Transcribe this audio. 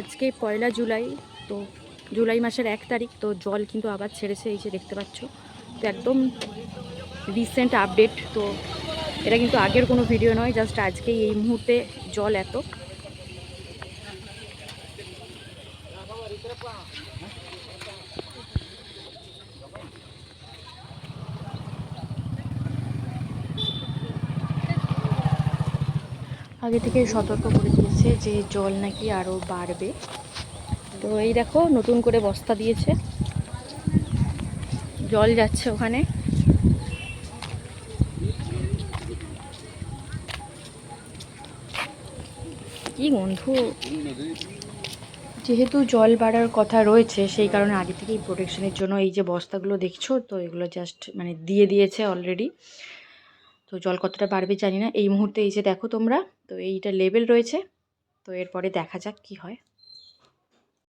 আজকে পয়লা জুলাই, তো জুলাই মাসের এক তারিখ, তো জল কিন্তু আবার ছেড়েছে, এই যে দেখতে পাচ্ছ। তো একদম রিসেন্ট আপডেট তো এটা কিন্তু আগের কোনো ভিডিও নয় জাস্ট আজকেই এই মুহূর্তে জল এত। আগে থেকে সতর্ক করে দিয়েছে যে জল নাকি আরও বাড়বে। তো এই দেখো, নতুন করে বস্তা দিয়েছে। জল যাচ্ছে ওখানে। কি গন্ধ। যেহেতু জল বাড়ার কথা রয়েছে, সেই কারণে আগে থেকেই প্রোটেকশনের জন্য এই যে বস্তাগুলো দেখছ, তো এগুলো জাস্ট মানে দিয়ে দিয়েছে অলরেডি তো জল কতটা বাড়বে জানি না। এই মুহূর্তে এই যে দেখো তোমরা, তো এইটা লেভেল রয়েছে। তো এরপরে দেখা যাক কি হয়।